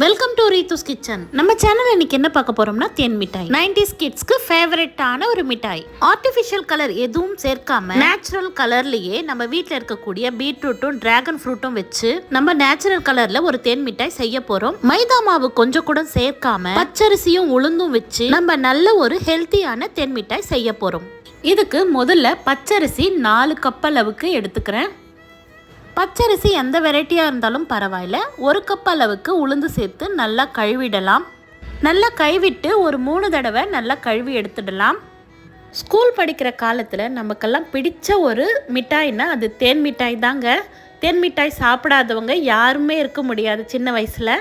Welcome to Reethu's kitchen நம்ம channel இன்னைக்கு என்ன பார்க்க போறோம்னா தேன் மிட்டாய். நைன்டிஸ் கிட்ஸ்க்கு ஃபேவரட்டான ஒரு மிட்டாய். ஆர்டிஃபிஷியல் கலர் எதுவும் சேர்க்காம நேச்சுரல் கலர்லயே நம்ம வீட்டில் இருக்கக்கூடிய பீட்ரூட்டும் டிராகன் ஃப்ரூட்டும் வச்சு நம்ம நேச்சுரல் கலர்ல ஒரு தேன் மிட்டாய் செய்ய போறோம். மைதா மாவு கொஞ்சம் கூட சேர்க்காம பச்சரிசியும் உளுந்தும் வச்சு நம்ம நல்ல ஒரு ஹெல்த்தியான தேன் மிட்டாய் செய்ய போறோம். இதுக்கு முதல்ல பச்சரிசி நாலு கப் அளவுக்கு எடுத்துக்கிறேன். பச்சரிசி எந்த வெரைட்டியாக இருந்தாலும் பரவாயில்ல. ஒரு கப் அளவுக்கு உளுந்து சேர்த்து நல்லா கழுவிடலாம். நல்லா கைவிட்டு ஒரு மூணு தடவை நல்லா கழுவி எடுத்துடலாம். ஸ்கூல் படிக்கிற காலத்தில் நமக்கெல்லாம் பிடிச்ச ஒரு மிட்டாய்னா அது தேன் மிட்டாய் தாங்க. தேன் மிட்டாய் சாப்பிடாதவங்க யாருமே இருக்க முடியாது சின்ன வயசில்.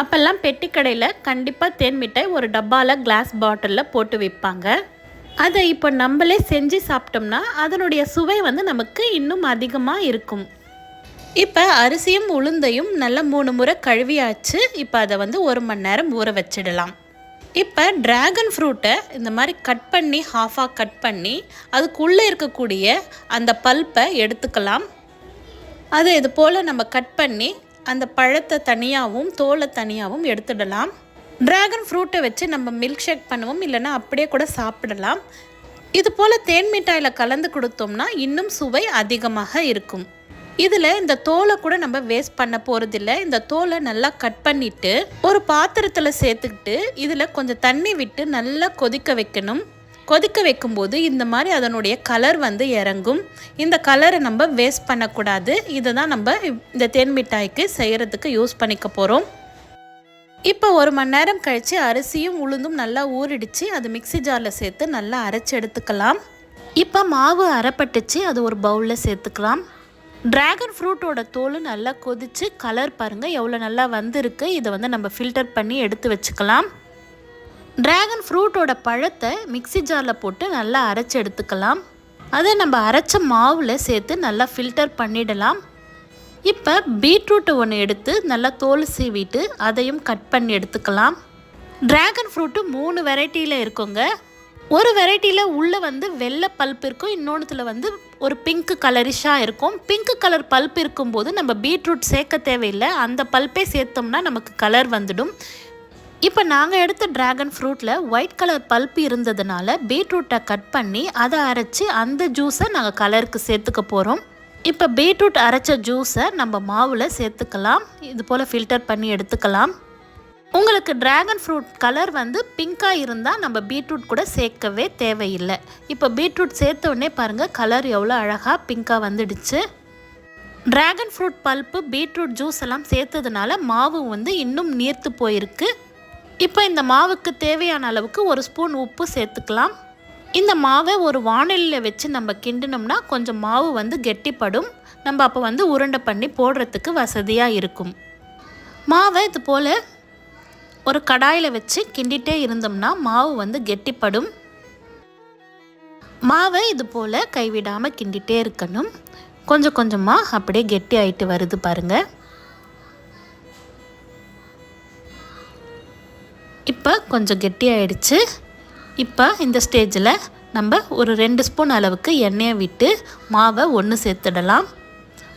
அப்போல்லாம் பெட்டி கடையில் கண்டிப்பாக தேன் மிட்டாய் ஒரு டப்பாவில் கிளாஸ் பாட்டிலில் போட்டு விற்பாங்க அதை இப்போ நம்மளே செஞ்சு சாப்பிட்டோம்னா அதனுடைய சுவை வந்து நமக்கு இன்னும் அதிகமாக இருக்கும். இப்போ அரிசியும் உளுந்தையும் நல்லா மூணு முறை கழுவியாச்சு. இப்போ அதை வந்து ஒரு மணி நேரம் ஊற வச்சிடலாம். இப்போ ட்ராகன் ஃப்ரூட்டை இந்த மாதிரி கட் பண்ணி ஹாஃபாக கட் பண்ணி அதுக்குள்ளே இருக்கக்கூடிய அந்த பல்ப்பை எடுத்துக்கலாம். அதை இது போல் நம்ம கட் பண்ணி அந்த பழத்தை தனியாகவும் தோலை தனியாகவும் எடுத்துடலாம். ட்ராகன் ஃப்ரூட்டை வச்சு நம்ம மில்க் ஷேக் பண்ணுவோம். இல்லைன்னா அப்படியே கூட சாப்பிடலாம். இது போல் தேன் மிட்டாயில் கலந்து கொடுத்தோம்னா இன்னும் சுவை அதிகமாக இருக்கும். இதில் இந்த தோலை கூட நம்ம வேஸ்ட் பண்ண போகிறதில்ல இந்த தோலை நல்லா கட் பண்ணிவிட்டு ஒரு பாத்திரத்தில் சேர்த்துக்கிட்டு இதில் கொஞ்சம் தண்ணி விட்டு நல்லா கொதிக்க வைக்கணும். கொதிக்க வைக்கும்போது இந்த மாதிரி அதனுடைய கலர் வந்து இறங்கும். இந்த கலரை நம்ம வேஸ்ட் பண்ணக்கூடாது. இதை தான் நம்ம இந்த தேன் மிட்டாய்க்கு செய்கிறதுக்கு யூஸ் பண்ணிக்க போகிறோம் இப்போ ஒரு மணி நேரம் கழித்து அரிசியும் உளுந்தும் நல்லா ஊறிடுச்சு. அது மிக்ஸி ஜாரில் சேர்த்து நல்லா அரைச்சி எடுத்துக்கலாம். இப்போ மாவு அரைப்பட்டுச்சு அது ஒரு பவுலில் சேர்த்துக்கலாம். ட்ராகன் ஃப்ரூட்டோட தோல் நல்லா கொதிச்சு கலர் பாருங்கள் எவ்வளோ நல்லா வந்திருக்கு. இதை வந்து நம்ம ஃபில்டர் பண்ணி எடுத்து வச்சுக்கலாம். ட்ராகன் ஃப்ரூட்டோட பழத்தை மிக்ஸி ஜாரில் போட்டு நல்லா அரைச்சி எடுத்துக்கலாம். அதை நம்ம அரைச்ச மாவில் சேர்த்து நல்லா ஃபில்டர் பண்ணிடலாம். இப்போ பீட்ரூட்டு ஒன்று எடுத்து நல்லா தோல் சீவிட்டு அதையும் கட் பண்ணி எடுத்துக்கலாம். ட்ராகன் ஃப்ரூட்டு மூணு வெரைட்டியில் இருக்குங்க. ஒரு வெரைட்டியில் உள்ளே வந்து வெள்ளை பல்ப் இருக்கும் இன்னொன்றுத்தில் வந்து ஒரு பிங்க் கலரிஷாக இருக்கும். பிங்க் கலர் பல்ப் இருக்கும்போது நம்ம பீட்ரூட் சேர்க்க தேவையில்லை. அந்த பல்பே சேர்த்தோம்னா நமக்கு கலர் வந்துடும். இப்போ நாங்கள் எடுத்த ட்ராகன் ஃப்ரூட்டில் ஒயிட் கலர் பல்ப் இருந்ததுனால பீட்ரூட்டை கட் பண்ணி அதை அரைச்சி அந்த ஜூஸை நாங்கள் கலருக்கு சேர்த்துக்க போகிறோம் இப்போ பீட்ரூட் அரைச்ச ஜூஸை நம்ம மாவில் சேர்த்துக்கலாம். இது போல் ஃபில்டர் பண்ணி எடுத்துக்கலாம். உங்களுக்கு ட்ராகன் ஃப்ரூட் கலர் வந்து பிங்காக இருந்தால் நம்ம பீட்ரூட் கூட சேர்க்கவே தேவையில்லை. இப்போ பீட்ரூட் சேர்த்த உடனே பாருங்கள் கலர் எவ்வளோ அழகாக பிங்காக வந்துடுச்சு. Dragon fruit pulp beetroot juice எல்லாம் சேர்த்ததுனால மாவு வந்து இன்னும் நீர்த்து போயிருக்கு. இப்போ இந்த மாவுக்கு தேவையான அளவுக்கு ஒரு ஸ்பூன் உப்பு சேர்த்துக்கலாம். இந்த மாவை ஒரு வானிலையில் வச்சு நம்ம கிண்டினோம்னா கொஞ்சம் மாவு வந்து கெட்டிப்படும். நம்ம அப்போ வந்து உருண்டை பண்ணி போடுறதுக்கு வசதியாக இருக்கும். மாவை இது போல் ஒரு கடாயில் வச்சு கிண்டிகிட்டே இருந்தோம்னா மாவு வந்து கெட்டிப்படும். மாவை இது போல் கைவிடாமல் கிண்டிகிட்டே இருக்கணும். கொஞ்சம் கொஞ்சமாக அப்படியே கெட்டி ஆகிட்டு வருது பாருங்கள் இப்போ கொஞ்சம் கெட்டி ஆயிடுச்சு. இப்போ இந்த ஸ்டேஜில் நம்ம ஒரு ரெண்டு ஸ்பூன் அளவுக்கு எண்ணெயை விட்டு மாவை ஒன்று சேர்த்துடலாம்.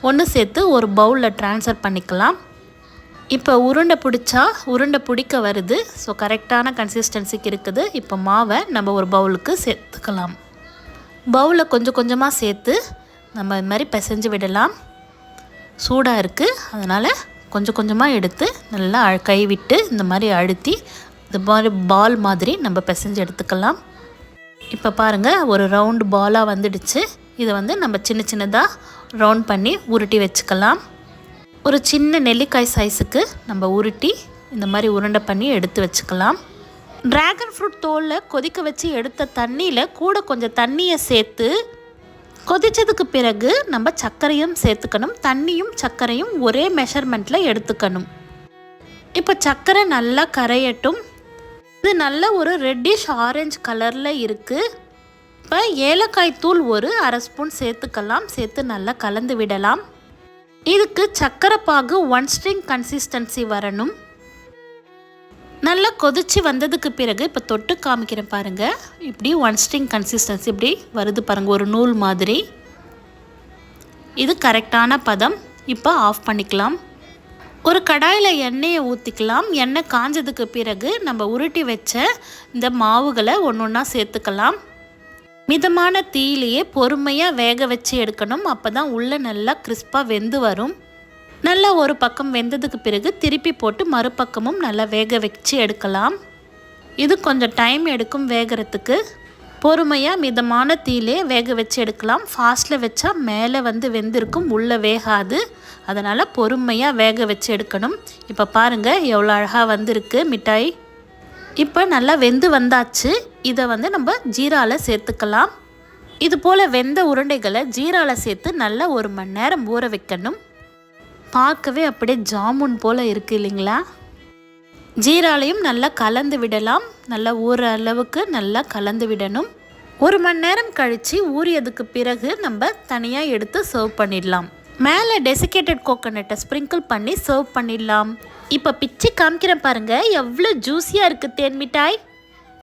ஒன்று சேர்த்து ஒரு பவுலில் ட்ரான்ஸ்ஃபர் பண்ணிக்கலாம். இப்போ உருண்டை பிடிச்சா உருண்டை பிடிக்க வருது. ஸோ கரெக்டான கன்சிஸ்டன்சிக்கு இருக்குது. இப்போ மாவை நம்ம ஒரு பவுலுக்கு சேர்த்துக்கலாம். பவுலில் கொஞ்சம் கொஞ்சமாக சேர்த்து நம்ம இது மாதிரி பிசைஞ்சு விடலாம். சூடாக இருக்குது அதனால் கொஞ்சம் கொஞ்சமாக எடுத்து நல்லா கை விட்டு இந்த மாதிரி அழுத்தி இது மாதிரி பால் மாதிரி நம்ம பிசைஞ்சு எடுத்துக்கலாம். இப்போ பாருங்கள் ஒரு ரவுண்டு பாலாக வந்துடுச்சு. இதை வந்து நம்ம சின்ன சின்னதாக ரவுண்ட் பண்ணி உருட்டி வச்சுக்கலாம். ஒரு சின்ன நெல்லிக்காய் சைஸுக்கு நம்ம உருட்டி இந்த மாதிரி உருண்டை பண்ணி எடுத்து வச்சுக்கலாம். ட்ராகன் ஃப்ரூட் தோலில் கொதிக்க வச்சு எடுத்த தண்ணியில் கூட கொஞ்சம் தண்ணியை சேர்த்து கொதித்ததுக்கு பிறகு நம்ம சர்க்கரையும் சேர்த்துக்கணும். தண்ணியும் சர்க்கரையும் ஒரே மெஷர்மெண்ட்டில் எடுத்துக்கணும். இப்போ சர்க்கரை நல்லா கரையட்டும். இது நல்ல ஒரு ரெட்டிஷ் ஆரஞ்சு கலரில் இருக்குது இப்போ ஏலக்காய் தூள் ஒரு அரை ஸ்பூன் சேர்த்துக்கலாம். சேர்த்து நல்லா கலந்து விடலாம். இதுக்கு சர்க்கரை பாகு ஒன் ஸ்ட்ரிங் கன்சிஸ்டன்சி வரணும். நல்லா கொதிச்சு வந்ததுக்கு பிறகு இப்போ தொட்டு காமிக்கிறேன் பாருங்கள் இப்படி ஒன் ஸ்ட்ரிங் கன்சிஸ்டன்சி இப்படி வருது பாருங்கள் ஒரு நூல் மாதிரி. இது கரெக்டான பதம். இப்போ ஆஃப் பண்ணிக்கலாம். ஒரு கடாயில் எண்ணெயை ஊற்றிக்கலாம் எண்ணெய் காஞ்சதுக்கு பிறகு நம்ம உருட்டி வச்ச இந்த மாவுகளை ஒன்று ஒன்றா சேர்த்துக்கலாம். மிதமான தீயிலேயே பொறுமையாக வேக வச்சு எடுக்கணும். அப்போ தான் உள்ளே நல்லா கிறிஸ்பாக வெந்து வரும். நல்லா ஒரு பக்கம் வெந்ததுக்கு பிறகு திருப்பி போட்டு மறுபக்கமும் நல்லா வேக வச்சு எடுக்கலாம். இது கொஞ்சம் டைம் எடுக்கும் வேகிறதுக்கு. பொறுமையாக மிதமான தீயிலே வேக வச்சு எடுக்கலாம். ஃபாஸ்ட்டில் வச்சா மேலே வந்து வெந்திருக்கும் உள்ளே வேகாது. அதனால் பொறுமையாக வேக வச்சு எடுக்கணும். இப்போ பாருங்கள் எவ்வளோ அழகாக வந்திருக்கு மிட்டாய். இப்போ நல்லா வெந்து வந்தாச்சு. இதை வந்து நம்ம ஜீராவில் சேர்த்துக்கலாம். இது போல் வெந்த உருண்டைகளை ஜீராவில் சேர்த்து நல்லா ஒரு மணி நேரம் ஊற வைக்கணும். பார்க்கவே அப்படியே ஜாமுன் போல் இருக்குது இல்லைங்களா? ஜீராலையும் நல்லா கலந்து விடலாம். நல்லா ஊற அளவுக்கு நல்லா கலந்து விடணும். ஒரு மணி நேரம் கழித்து ஊறியதுக்கு பிறகு நம்ம தனியாக எடுத்து சர்வ் பண்ணிடலாம். மேலே டெசிகேட்டட் கோகோனட்டை ஸ்ப்ரிங்கிள் பண்ணி சர்வ் பண்ணிடலாம். இப்போ பிச்சு காமிக்கிறேன் பாருங்கள் எவ்வளோ ஜூஸியாக இருக்குது தேன் மிட்டாய்.